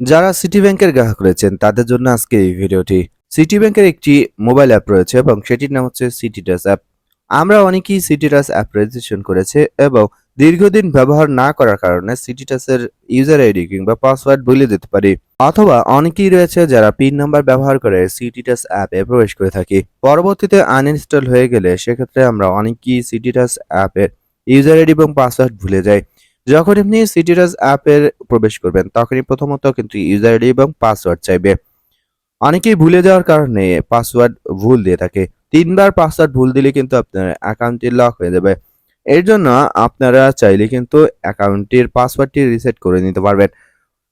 যারা সিটি ব্যাংকের গ্রাহক রয়েছেন, তাদের জন্য আজকে এই ভিডিওটি। সিটি ব্যাংকের একটি মোবাইল অ্যাপ রয়েছে এবং সেটির নাম হচ্ছে সিটি টাচ অ্যাপ আমরা অনেকেই সিটি টাচ অ্যাপ রেজিস্ট্রেশন করেছে এবং দীর্ঘদিন ব্যবহার না করার কারণে সিটি টাচের ইউজার আইডি কিংবা পাসওয়ার্ড ভুলে যেতে পারি। অথবা অনেকেই রয়েছে যারা পিন নাম্বার ব্যবহার করে সিটি টাচ অ্যাপে প্রবেশ করে থাকি। পরবর্তীতে আনইনস্টল হয়ে গেলে সেক্ষেত্রে আমরা অনেকেই সিটি টাচ অ্যাপের ইউজার আইডি এবং পাসওয়ার্ড ভুলে যাই। যখন আপনি সিটিরাস অ্যাপের প্রবেশ করবেন, তখনই প্রথমত কিন্তু ইউজার আইডি এবং পাসওয়ার্ড চাইবে। অনেকেই ভুলে যাওয়ার কারণে পাসওয়ার্ড ভুল দিয়ে থাকে। তিনবার পাসওয়ার্ড ভুল দিলে কিন্তু আপনার অ্যাকাউন্টটি লক হয়ে যাবে। এর জন্য আপনারা চাইলে কিন্তু অ্যাকাউন্টটির পাসওয়ার্ডটি রিসেট করে নিতে পারবেন।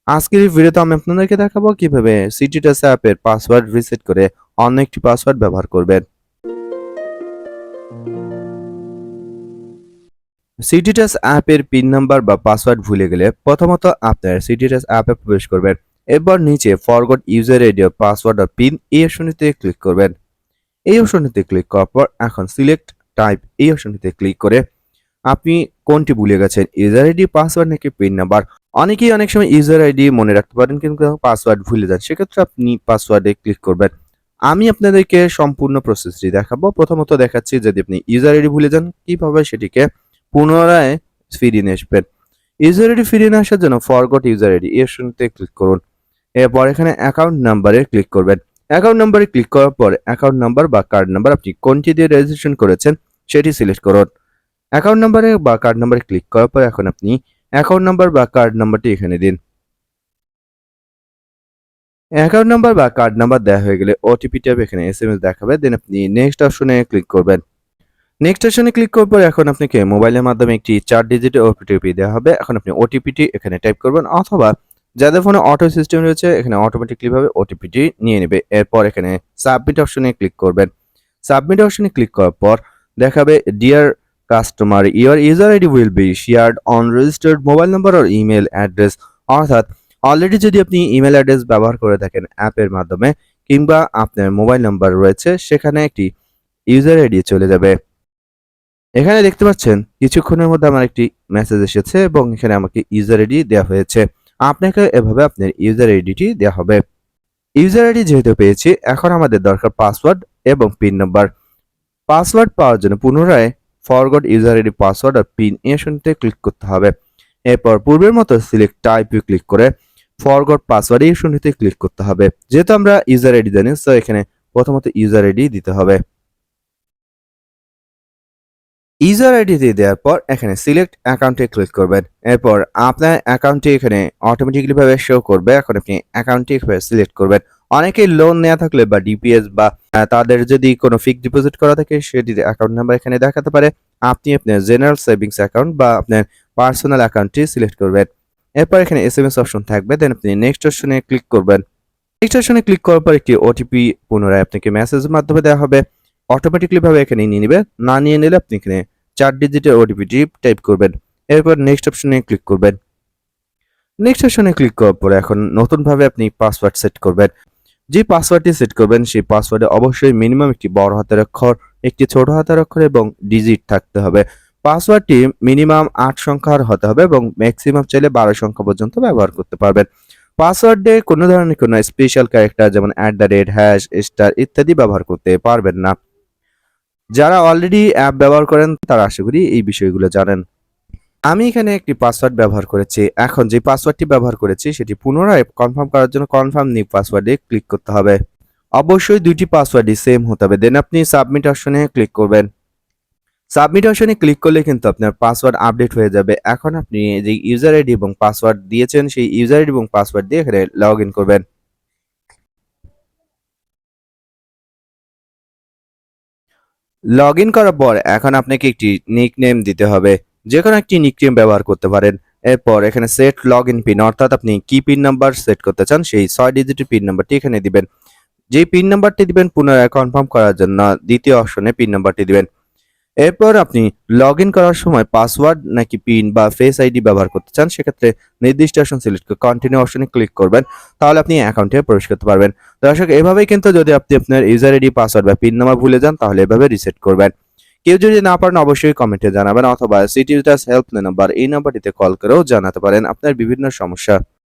আজকের এই ভিডিওতে আমি আপনাদেরকে দেখাবো কীভাবে সিটিটাস অ্যাপের পাসওয়ার্ড রিসেট করে অন্য একটি পাসওয়ার্ড ব্যবহার করবেন। সিটিটাস অ্যাপের পিন নাম্বার বা পাসওয়ার্ড ভুলে গেলে প্রথমত আপনার সিটিটাস অ্যাপে প্রবেশ করবেন। এরপর নিচে ফরগট ইউজার আইডি পাসওয়ার্ড আর পিন এই অপশনটিতে ক্লিক করবেন। এই অপশনটিতে ক্লিক করার পর এখন সিলেক্ট টাইপ এই অপশনটিতে ক্লিক করে আপনি কোনটি ভুলে গেছেন ইউজার আইডি পাসওয়ার্ড নাকি পিন নাম্বার অনেকেই অনেক সময় ইউজার আইডি মনে রাখতে পারেন কিন্তু পাসওয়ার্ড ভুলে যান, সেক্ষেত্রে আপনি পাসওয়ার্ডে ক্লিক করবেন। আমি আপনাদেরকে সম্পূর্ণ প্রসেসটি দেখাবো। প্রথমত দেখাচ্ছি যদি আপনি ইউজার আইডি ভুলে যান, কীভাবে সেটিকে পুনরায় ফিরিয়ে নিয়ে আসবেন। ইউজার আইডি ফিরিয়ে নিয়ে আসার জন্য ফরগট ইউজার আইডি এর শুনতে ক্লিক করুন। এরপর এখানে অ্যাকাউন্ট নাম্বারে ক্লিক করবেন। অ্যাকাউন্ট নাম্বারে ক্লিক করার পর অ্যাকাউন্ট নাম্বার বা কার্ড নাম্বার আপনি কোনটি দিয়ে রেজিস্ট্রেশন করেছেন সেটি সিলেক্ট করুন। অ্যাকাউন্ট নাম্বারে বা কার্ড নাম্বারে ক্লিক করার পর এখন আপনি অ্যাকাউন্ট নাম্বার বা কার্ড নাম্বারটি এখানে দিন। অ্যাকাউন্ট নাম্বার বা কার্ড নাম্বার দেওয়া হয়ে গেলে ওটিপি ট্যাব এখানে এস এম এস দেখাবে। দেন আপনি নেক্সট অপশনে ক্লিক করবেন। নেক্সট অপশনে ক্লিক করার পর এখন আপনাকে মোবাইলের মাধ্যমে একটি চার ডিজিটের ওটিপি দেওয়া হবে। এখন আপনি ওটিপিটি এখানে টাইপ করবেন অথবা যাদের ফোনে অটো সিস্টেম রয়েছে, এখানে অটোমেটিকলি ভাবে ওটিপিটি নিয়ে নেবে। এরপর এখানে সাবমিট অপশনে ক্লিক করবেন। সাবমিট অপশনে ক্লিক করার পর দেখাবে dear customer your user ID will be shared on registered mobile number or email address অর্থাৎ অলরেডি যদি আপনি ইমেল অ্যাড্রেস ব্যবহার করে থাকেন অ্যাপের মাধ্যমে, কিংবা আপনার মোবাইল নাম্বার রয়েছে, সেখানে একটি ইউজার আইডি চলে যাবে। এখানে দেখতে পাচ্ছেন, কিছুক্ষণের মধ্যে আমার একটি মেসেজ এসেছে এবং এখানে আমাকে ইউজার আইডি দেওয়া হয়েছে। আপনাকে এভাবে আপনার ইউজার আইডিটি দেওয়া হবে। ইউজার আইডি যেহেতু পেয়েছি, এখন আমাদের দরকার পাসওয়ার্ড এবং পিন নাম্বার পাসওয়ার্ড পাওয়ার জন্য পুনরায় ফরগট ইউজার আইডি পাসওয়ার্ড আর পিন এ শুনতে ক্লিক করতে হবে। এরপর পূর্বের মতো সিলেক্ট টাইপে ক্লিক করে ফরগট পাসওয়ার্ড এই শুনতে ক্লিক করতে হবে। যেহেতু আমরা ইউজার আইডি জানি তো এখানে প্রথমত ইউজার আইডি দিতে হবে। ইউজার আইডি দিয়ে দেওয়ার পর এখানে সিলেক্ট অ্যাকাউন্টে ক্লিক করবেন। এরপর আপনার অ্যাকাউন্টটি এখানে অটোমেটিকলি ভাবে শো করবে। এখন আপনি অ্যাকাউন্টটি এভাবে সিলেক্ট করবেন। অনেকে লোন নেওয়া থাকলে বা ডিপিএস বা তাদের যদি কোনো ফিক্সড ডিপোজিট করা থাকে সেটির অ্যাকাউন্ট নাম্বার এখানে দেখাতে পারে। আপনি আপনার জেনারেল সেভিংস অ্যাকাউন্ট বা আপনার পার্সোনাল অ্যাকাউন্টটি সিলেক্ট করবেন। এরপর এখানে এস এম এস অপশন থাকবে। দেন আপনি নেক্সট অপশনে ক্লিক করবেন। নেক্সট অপশনে ক্লিক করার পর একটি ওটিপি পুনরায় আপনাকে মেসেজের মাধ্যমে দেওয়া হবে। অটোমেটিকলি ভাবে এখানে নিয়ে নেবে। না নিয়ে নিলে আপনি এখানে চার ডিজিটের ওটিপিটি টাইপ করবেন। এরপর নেক্সট অপশনে ক্লিক করবেন। নেক্সট অপশনে ক্লিক করার পরে এখন নতুনভাবে আপনি পাসওয়ার্ড সেট করবেন। যে পাসওয়ার্ডটি সেট করবেন, সেই পাসওয়ার্ডে অবশ্যই মিনিমাম একটি বড় হাতের অক্ষর, একটি ছোট হাতের অক্ষর এবং ডিজিট থাকতে হবে। পাসওয়ার্ডটি মিনিমাম আট সংখ্যার হতে হবে এবং ম্যাক্সিমাম চাইলে বারো সংখ্যা পর্যন্ত ব্যবহার করতে পারবেন। পাসওয়ার্ডে কোনো ধরনের কোনো স্পেশাল ক্যারেক্টার যেমন at the rate hash star ইত্যাদি ব্যবহার করতে পারবেন না। যারা অলরেডি অ্যাপ ব্যবহার করেন, তারা আশা করি এই বিষয়গুলো জানেন। আমি এখানে একটি পাসওয়ার্ড ব্যবহার করেছি। এখন যে পাসওয়ার্ডটি ব্যবহার করেছি, সেটি পুনরায় কনফার্ম করার জন্য কনফার্ম নিউ পাসওয়ার্ডে ক্লিক করতে হবে। অবশ্যই দুইটি পাসওয়ার্ডই সেম হতে হবে। দেন আপনি সাবমিট অপশনে ক্লিক করবেন। সাবমিট অপশনে ক্লিক করলে কিন্তু আপনার পাসওয়ার্ড আপডেট হয়ে যাবে। এখন আপনি যে ইউজার আইডি এবং পাসওয়ার্ড দিয়েছেন, সেই ইউজার আইডি এবং পাসওয়ার্ড দিয়ে এখানে লগ ইন করবেন। লগ ইন করার পর এখন আপনাকে একটি নিক নেম দিতে হবে। যে কোনো একটি নিক নেম ব্যবহার করতে পারেন। এরপর এখানে সেট লগ ইন পিন অর্থাৎ আপনি কি পিন নাম্বার সেট করতে চান, সেই ছয় ডিজিটের পিন নাম্বারটি এখানে দিবেন। যে পিন নাম্বারটি দিবেন, পুনরায় কনফার্ম করার জন্য দ্বিতীয় অপশনে পিন নাম্বারটি দিবেন। এরপর আপনি লগ করার সময় পাসওয়ার্ড নাকি পিন বা ফেস আইডি ব্যবহার করতে চান, সেক্ষেত্রে নির্দিষ্ট অপশন সিলেক্ট করে কন্টিনিউ অপশনে ক্লিক করবেন, তাহলে আপনি অ্যাকাউন্টে প্রবেশ করতে পারবেন। দর্শক, এভাবেই কিন্তু যদি আপনি আপনার ইউজার আইডি পাসওয়ার্ড বা পিন নাম্বার ভুলে যান, তাহলে এভাবে রিসেট করবেন। কেউ যদি না পারেন, অবশ্যই কমেন্টে জানাবেন, অথবা সিটি হেল্প নাম্বার এই নাম্বারটিতে কল করেও জানাতে পারেন আপনার বিভিন্ন সমস্যা।